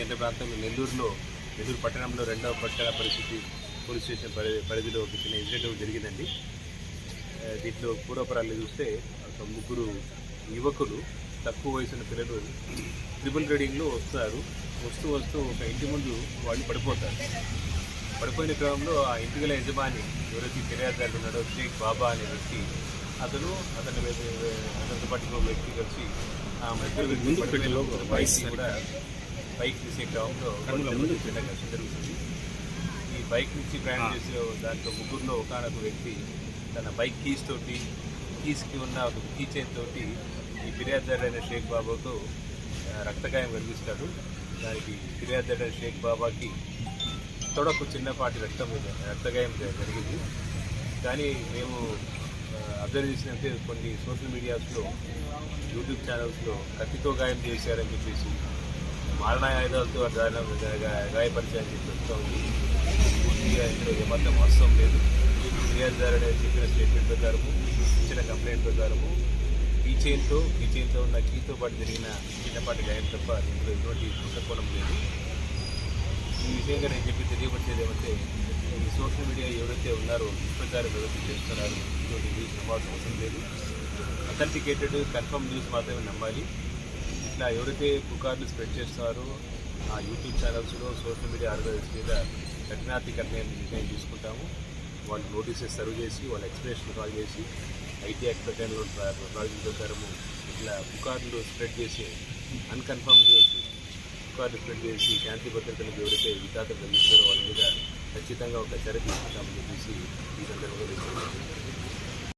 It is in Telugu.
గంటల ప్రాంతంలో నెల్లూరులో నెల్లూరు పట్టణంలో రెండవ పట్టణ పరిస్థితి పోలీస్ స్టేషన్ పరి- పరిధిలో ఒక చిన్న ఇన్సిడెంట్ జరిగిందండి. దీంట్లో పూర్వపరాలు చూస్తే ఒక ముగ్గురు యువకులు తక్కువ వయసున్న పిల్లలు ట్రిపుల్ రీడింగ్లో వస్తారు. వస్తూ వస్తూ ఒక ఇంటి ముందు వాళ్ళు పడిపోతారు. పడిపోయిన క్రమంలో ఆ ఇంటి గల యజమాని ఎవరైతే ఫిర్యాదుదారుడు ఉన్నాడో షేక్ బాబా అనే వ్యక్తి అతను అతని అతనితో పాటు వ్యక్తి కలిసి ఆ పడిపోయిన బైక్ని కూడా బైక్ తీసే చిన్న కష్టం జరుగుతుంది ఈ బైక్ నుంచి ప్రయాణం చేసే దాంట్లో ముగ్గురులో ఒకనొక వ్యక్తి తన బైక్ కీస్ తోటి కీస్కి ఉన్న ఒక కీ చైన్ తోటి ఈ ఫిర్యాదుదారుడైన షేక్ బాబాతో రక్తగాయం కలిగిస్తాడు. దానికి ఫిర్యాదుదారుడైన షేక్ బాబాకి తొడకు చిన్నపాటి రక్తం రక్తగాయం జరిగింది. కానీ మేము అబ్జర్వ్ చేసినట్టే కొన్ని సోషల్ మీడియాస్లో యూట్యూబ్ ఛానల్స్లో కత్తితో గాయం చేశారని చెప్పేసి మారణ ఆయుధాలతో దారుణం గాయపరిచారని పూర్తిగా ఇందులో ఏమాత్రం వాస్తవం లేదు ఫిర్యాదుదారుడు చెప్పిన స్టేట్మెంట్ ప్రకారము ఇచ్చిన కంప్లైంట్ ప్రకారము కీ చైన్తో చైన్తో ఉన్న కీతో పాటు జరిగిన చిన్నపాటి గాయం తప్ప ఇందులో ఎటువంటి కుంభకోణం లేదు ఈ విషయంగా నేను చెప్పి తెలియపరిచేది ఏమంటే ఈ సోషల్ మీడియా ఎవరైతే ఉన్నారో ప్రచారం ఎవరైతే చేస్తున్నారో ఇటువంటి న్యూస్ నమ్మాల్సిన అవసరం లేదు. అథెంటికేటెడ్ కన్ఫర్మ్ న్యూస్ మాత్రమే నమ్మాలి. ఇట్లా ఎవరైతే పుకార్లు స్ప్రెడ్ చేస్తున్నారో ఆ యూట్యూబ్ ఛానల్స్లో సోషల్ మీడియా ఆర్గనైజ్ మీద కఠినాతి కఠిన నిర్ణయం తీసుకుంటాము. వాళ్ళు నోటీసెస్ సర్వ్ చేసి వాళ్ళ ఎక్స్ప్రెషన్ కాల్ చేసి ఐటీ యాక్ట్ ప్రకారంలో ప్రాజెక్ట్ ప్రకారము ఇట్లా పుకార్లు స్ప్రెడ్ చేసి అన్కన్ఫర్మ్ చేయొచ్చు పుకార్లు స్ప్రెడ్ చేసి శాంతి భద్రతలకు ఎవరైతే వితాత కలిగిస్తారో వాళ్ళ మీద ఖచ్చితంగా ఒక చర్య తీసుకుంటామని చెప్పేసి ఈ సందర్భంగా